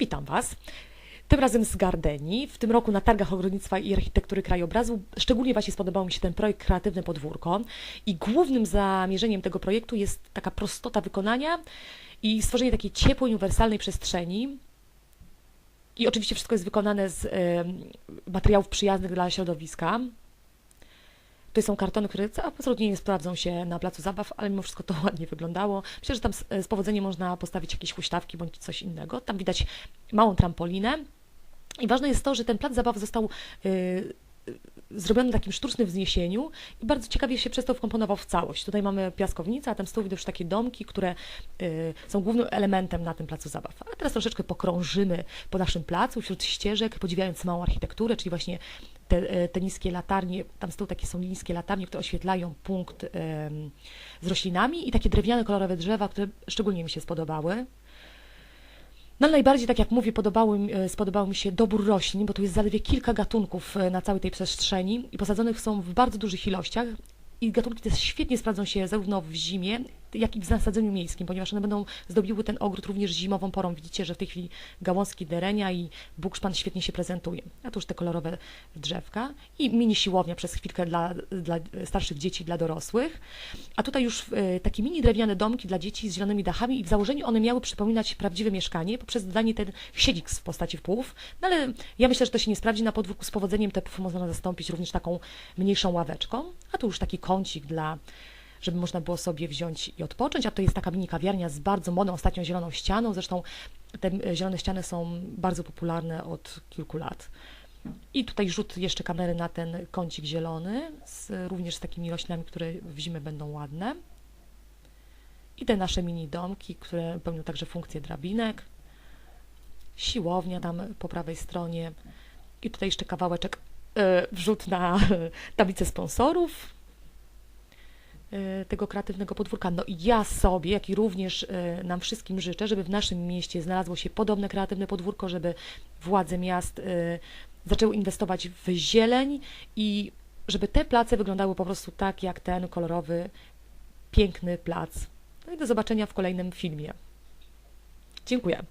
Witam Was. Tym razem z Gardeni. W tym roku na targach ogrodnictwa i architektury krajobrazu szczególnie właśnie spodobał mi się ten projekt Kreatywne Podwórko i głównym zamierzeniem tego projektu jest taka prostota wykonania i stworzenie takiej ciepłej, uniwersalnej przestrzeni. I oczywiście wszystko jest wykonane z em, materiałów przyjaznych dla środowiska. To są kartony, które absolutnie nie sprawdzą się na placu zabaw, ale mimo wszystko to ładnie wyglądało. Myślę, że tam z, z powodzeniem można postawić jakieś huśtawki bądź coś innego. Tam widać małą trampolinę. I ważne jest to, że ten plac zabaw został y, zrobiony takim sztucznym wzniesieniu i bardzo ciekawie się przez to wkomponował w całość. Tutaj mamy piaskownicę, a tam z tyłu widać takie domki, które są głównym elementem na tym placu zabaw. A teraz troszeczkę pokrążymy po naszym placu, wśród ścieżek, podziwiając małą architekturę, czyli właśnie te, e, te niskie latarnie, tam z tyłu takie są niskie latarnie, które oświetlają punkt z roślinami i takie drewniane, kolorowe drzewa, które szczególnie mi się spodobały. No ale najbardziej, tak jak mówię, podobały, e, spodobał mi się dobór roślin, bo tu jest zaledwie kilka gatunków e, na całej tej przestrzeni i posadzonych są w bardzo dużych ilościach. I gatunki te świetnie sprawdzą się zarówno w zimie, jak i w nasadzeniu miejskim, ponieważ one będą zdobiły ten ogród również zimową porą. Widzicie, że w tej chwili gałązki derenia i bukszpan świetnie się prezentuje. A tu już te kolorowe drzewka i mini siłownia przez chwilkę dla, dla starszych dzieci, dla dorosłych. A tutaj już e, takie mini drewniane domki dla dzieci z zielonymi dachami i w założeniu one miały przypominać prawdziwe mieszkanie poprzez dodanie ten siedzik w postaci wpłów. No ale ja myślę, że to się nie sprawdzi na podwórku z powodzeniem. Te pufy można zastąpić również taką mniejszą ławeczką. A tu już taki kącik dla żeby można było sobie wziąć i odpocząć, a to jest taka mini kawiarnia z bardzo modną ostatnią zieloną ścianą, zresztą te e, zielone ściany są bardzo popularne od kilku lat. I tutaj rzut jeszcze kamery na ten kącik zielony, z, również z takimi roślinami, które w zimę będą ładne. I te nasze mini domki, które pełnią także funkcję drabinek. Siłownia tam po prawej stronie. I tutaj jeszcze kawałeczek, e, wrzut na tablicę sponsorów tego kreatywnego podwórka. No i ja sobie, jak i również e, nam wszystkim życzę, żeby w naszym mieście znalazło się podobne kreatywne podwórko, żeby władze miast e, zaczęły inwestować w zieleń i żeby te place wyglądały po prostu tak, jak ten kolorowy, piękny plac. No i do zobaczenia w kolejnym filmie. Dziękuję.